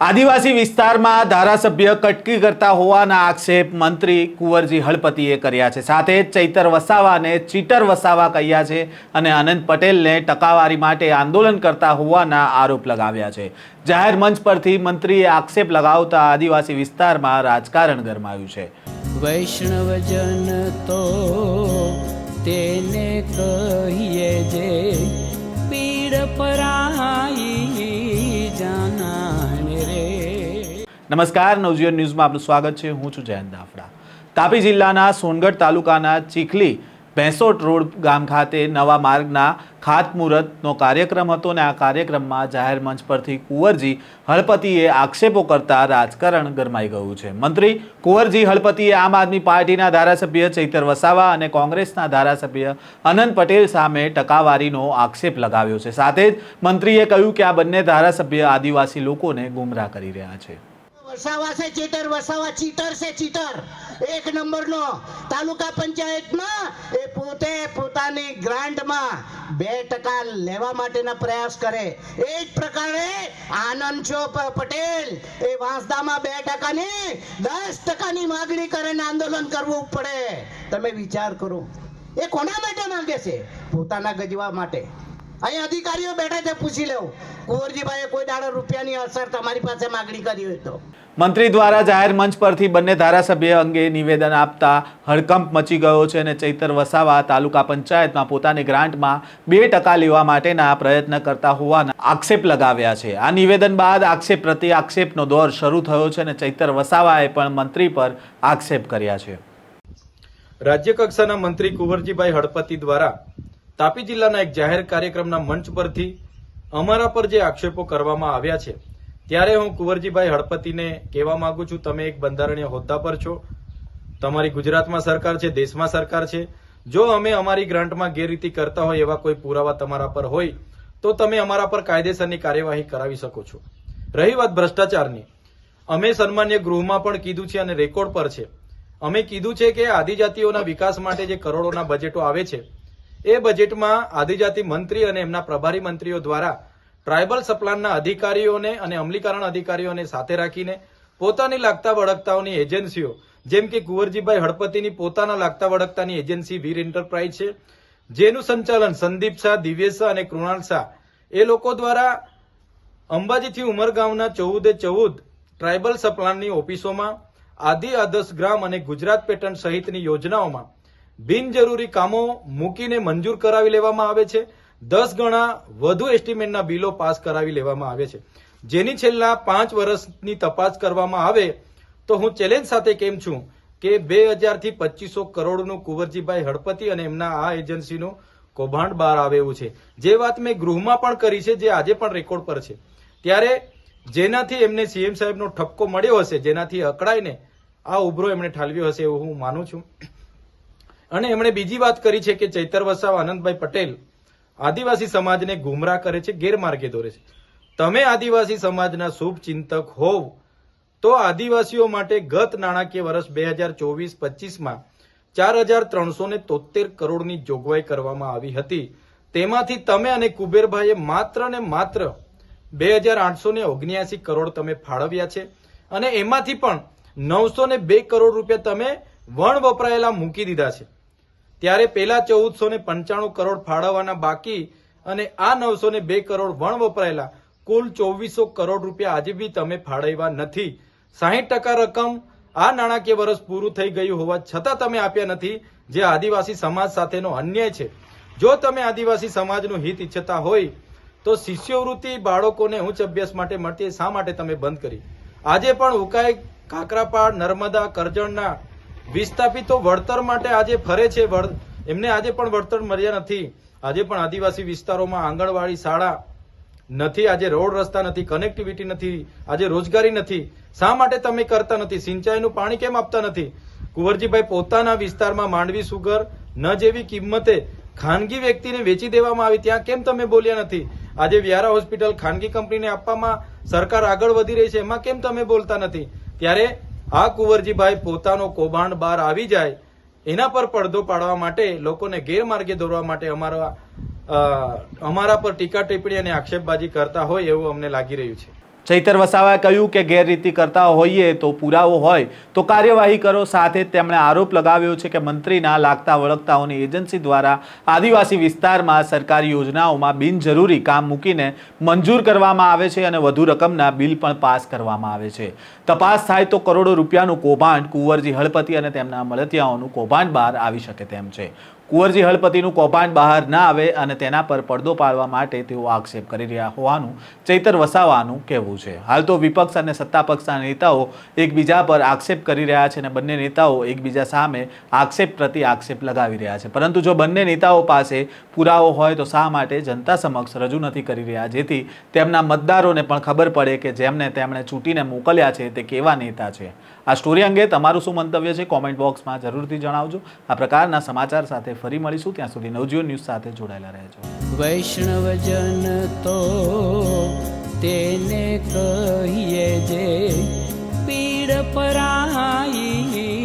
આદિવાસી વિસ્તારમાં ધારાસભ્ય કટકી કરતા હોવાના આક્ષેપ મંત્રી કુંવરજી હળપતિએ કર્યા છે. સાથે જ ચૈતર વસાવાને ચીટર વસાવા કહ્યા છે અને અનંત પટેલને ટકાવારી માટે આંદોલન કરતા હોવાના આરોપ લગાવ્યા છે. જાહેર મંચ પરથી મંત્રીએ આક્ષેપ લગાવતા આદિવાસી વિસ્તારમાં રાજકારણ ગરમાયું છે. વૈષ્ણવજન તો તેને કહીએ જે પીડ નમસ્કાર, નવજીવન ન્યૂઝમાં આપનું સ્વાગત છે. હું છું જયંત દાફડા. તાપી જિલ્લાના સોનગઢ તાલુકાના ચીખલી ભેંસોટ રોડ ગામ ખાતે નવા માર્ગના ખાતમુહૂર્તનો કાર્યક્રમ હતો અને આ કાર્યક્રમમાં જાહેર મંચ પરથી કુંવરજી હળપતિએ આક્ષેપો કરતા રાજકારણ ગરમાઈ ગયું છે. મંત્રી કુંવરજી હળપતિએ આમ આદમી પાર્ટીના ધારાસભ્ય ચૈતર વસાવા અને કોંગ્રેસના ધારાસભ્ય અનંત પટેલ સામે ટકાવારીનો આક્ષેપ લગાવ્યો છે. સાથે જ મંત્રીએ કહ્યું કે આ બંને ધારાસભ્ય આદિવાસી લોકોને ગુમરાહ કરી રહ્યા છે. વસાવા છે ચીટર વસાવા ચીટર છે ચીટર. એક નંબરનો તાલુકા પંચાયતમાં એ પોતે પોતાની ગ્રાન્ટમાં બે ટકા લેવા માટેના પ્રયાસ કરે. એ જ પ્રકારે આનંદ છો પટેલ, એ વાંસદામાં બે ટકાની, દસ ટકાની માગણી કરે ને આંદોલન કરવું પડે. તમે વિચાર કરો. એ કોના માટે માંગે છે? પોતાના ગજવા માટે. અહીં અધિકારીઓ બેઠા છે પૂછી લેવું. કુંવરજીભાઈએ કોઈ દાડો રૂપિયાની અસર તમારી પાસે માગણી કરી હોય તો. મંત્રી દ્વારા જાહેર મંચ પરથી બંને ધારાસભ્ય અંગે નિવેદન આપતા હડકંપ મચી ગયો છે અને ચૈતર વસાવા તાલુકા પંચાયતમાં પોતાની ગ્રાન્ટમાં બે ટકા લેવા માટેના પ્રયત્ન કરતા હોવાના આક્ષેપ લગાવ્યા છે. આ નિવેદન બાદ આક્ષેપ પ્રતિ આક્ષેપનો દોર શરૂ થયો છે અને ચૈતર વસાવાએ પણ મંત્રી પર આક્ષેપ કર્યા છે. રાજ્ય કક્ષાના મંત્રી કુંવરજીભાઈ હળપતિ દ્વારા તાપી જિલ્લાના એક જાહેર કાર્યક્રમના મંચ પરથી અમારા પર જે આક્ષેપો કરવામાં આવ્યા છે, ત્યારે હું કુંવરજીભાઈ હળપતિને કહેવા માંગુ છું, તમે એક બંધારણીય હોદ્દા પર છો. તમારી ગુજરાતમાં સરકાર છે, દેશમાં સરકાર છે. જો અમે અમારી ગ્રાન્ટમાં ગેરરીતિ કરતા હોય, એવા કોઈ પુરાવા તમારા પર હોય, તો તમે અમારા પર કાયદેસરની કાર્યવાહી કરાવી શકો છો. રહી વાત ભ્રષ્ટાચારની. અમે સન્માન્ય ગૃહમાં પણ કીધું છે અને રેકોર્ડ પર છે. અમે કીધું છે કે આદિજાતિઓના વિકાસ માટે જે કરોડોના બજેટો આવે છે એ બજેટમાં આદિજાતિ મંત્રી અને એમના પ્રભારી મંત્રીઓ દ્વારા ટ્રાયબલ સપ્લાનના અધિકારીઓને અને અમલીકરણ અધિકારીઓને સાથે રાખીને પોતાની લાગતા વળગતાઓની એજન્સીઓ, જેમ કે કુંવરજીભાઈ હળપતિની પોતાના લાગતા વળગતાની એજન્સી વીર એન્ટરપ્રાઇઝ છે, જેનું સંચાલન સંદીપ શાહ દિવ્યેશ શાહ અને કૃણાલ શાહ, એ લોકો દ્વારા અંબાજીથી ઉમરગાંવના ચૌદે ચૌદ ટ્રાયબલ સપ્લાનની ઓફિસોમાં આદિ આદર્શ ગ્રામ અને ગુજરાત પેટર્ન સહિતની યોજનાઓમાં બિનજરૂરી કામો મૂકીને મંજૂર કરાવી લેવામાં આવે છે. દસ ગણા વધુ એસ્ટિમેટના બિલો પાસ કરાવી લેવામાં આવે છે. જેની છેલ્લા પાંચ વર્ષની તપાસ કરવામાં આવે તો હું ચેલેન્જ સાથે કેમ છું કે બે હજારથી પચીસો કરોડનું કુંવરજીભાઈ હળપતિ અને એમના આ એજન્સીનું કૌભાંડ બહાર આવે છે. જે વાત મેં ગૃહમાં પણ કરી છે, જે આજે પણ રેકોર્ડ પર છે. ત્યારે જેનાથી એમને સીએમ સાહેબનો ઠપકો મળ્યો હશે, જેનાથી અકળાઈને આ ઉભરો એમણે ઠાલવ્યો હશે એવું હું માનું છું. અને એમણે બીજી વાત કરી છે કે ચૈતર વસાવ, આનંદભાઈ પટેલ આદિવાસી સમાજને ગુમરાહ કરે છે, ગેરમાર્ગે દોરે છે. તમે આદિવાસી સમાજના શુભ ચિંતક હોવ તો આદિવાસીઓ માટે ગત નાણાકીય વર્ષ બે હજાર ચોવીસ પચીસમાં ચાર હજાર ત્રણસો ને તોતેર કરોડની જોગવાઈ કરવામાં આવી હતી. તેમાંથી તમે અને કુબેરભાઈએ માત્ર ને માત્ર બે હજાર આઠસો ને ઓગણ્યાસી કરોડ તમે ફાળવ્યા છે અને એમાંથી પણ નવસો ને બે કરોડ રૂપિયા તમે વણ વપરાયેલા મૂકી દીધા છે. ત્યારે પેલા ચૌદસો ને પંચાણું કરોડ ફાળવવાના બાકી અને આ નવસો ને બે કરોડ વણ વપરાયેલા કુલ ચોવીસો કરોડ રૂપિયા આજે બી તમે ફાળવ્યા નથી. સાહીઠ ટકા રકમ આ નાણાકીય વર્ષ પૂરું થઈ ગયું હોવા છતાં તમે આપ્યા નથી, જે આદિવાસી સમાજ સાથેનો અન્યાય છે. જો તમે આદિવાસી સમાજનું હિત ઈચ્છતા હોય, તો શિષ્યવૃત્તિ બાળકોને ઉચ્ચ અભ્યાસ માટે મળતી શા માટે તમે બંધ કરી? આજે પણ ઉકાઈ, કાકરાપાડ, નર્મદા, કરજણના વિસ્થાપિતો વળતર માટે આજે ફરે છે. એમને આજે પણ વળતર મળ્યા નથી. આજે પણ આદિવાસી વિસ્તારોમાં આંગણવાડી શાળા નથી. આજે રોડ રસ્તા નથી કનેક્ટિવિટી નથી. આજે રોજગારી નથી. શા માટે તમે કરતા નથી? સિંચાઈનું પાણી કેમ આપતા નથી? કુંવરજીભાઈ પોતાના વિસ્તારમાં માંડવી સુગર ન જેવી કિંમતે ખાનગી વ્યક્તિને વેચી દેવામાં આવી. ત્યાં કેમ તમે બોલ્યા નથી? આજે વ્યારા હોસ્પિટલ ખાનગી કંપનીને આપવામાં સરકાર આગળ વધી રહી છે. એમાં કેમ તમે બોલતા નથી? ત્યારે આ કુંવરજીભાઈ પોતાનો કૌભાંડ બહાર આવી જાય, એના પર પડદો પાડવા માટે, લોકોને ગેરમાર્ગે દોરવા માટે અમારા અમારા પર ટીકા ટિપ્પણી અને આક્ષેપબાજી કરતા હોય એવું અમને લાગી રહ્યું છે. ચૈતર વસાવાએ કહ્યું કે ગેરરીતિ કરતા હોઈએ તો પુરાવો હોય, તો કાર્યવાહી કરો. સાથે તેમણે આરોપ લગાવ્યો છે કે મંત્રીના લાગતા વળગતાઓની એજન્સી દ્વારા આદિવાસી વિસ્તારમાં સરકારી યોજનાઓમાં બિનજરૂરી કામ મૂકીને મંજૂર કરવામાં આવે છે અને વધુ રકમના બિલ પણ પાસ કરવામાં આવે છે. તપાસ થાય તો કરોડો રૂપિયાનું કૌભાંડ, કુંવરજી હળપતિ અને તેમના મળતિયાઓનું કૌભાંડ બહાર આવી શકે તેમ છે. કુંવરજી હળપતિનું કૌભાંડ બહાર ના આવે અને તેના પર પડદો પાડવા માટે તેઓ આક્ષેપ કરી રહ્યા હોવાનું ચૈતર વસાવાનું કહેવું છે. હાલ તો વિપક્ષ અને સત્તા પક્ષના નેતાઓ એકબીજા પર આક્ષેપ કરી રહ્યા છે અને બંને નેતાઓ એકબીજા સામે આક્ષેપ પ્રતિ આક્ષેપ લગાવી રહ્યા છે. પરંતુ જો બંને નેતાઓ પાસે પુરાવો હોય તો શા માટે જનતા સમક્ષ રજૂ નથી કરી રહ્યા? જેથી તેમના મતદારોને પણ ખબર પડે કે જેમને તેમણે ચૂંટીને મોકલ્યા છે તે કેવા નેતા છે. આ સ્ટોરી અંગે તમારું શું મંતવ્ય છે? કોમેન્ટ બોક્સમાં જરૂરથી જણાવજો. આ પ્રકારના સમાચાર સાથે ફરી મળીશું. ત્યાં સુધી નવજીવન ન્યૂઝ સાથે જોડાયેલા રહેજો. વૈષ્ણવજન તો તેને કહીએ જે પીડ પરાઈ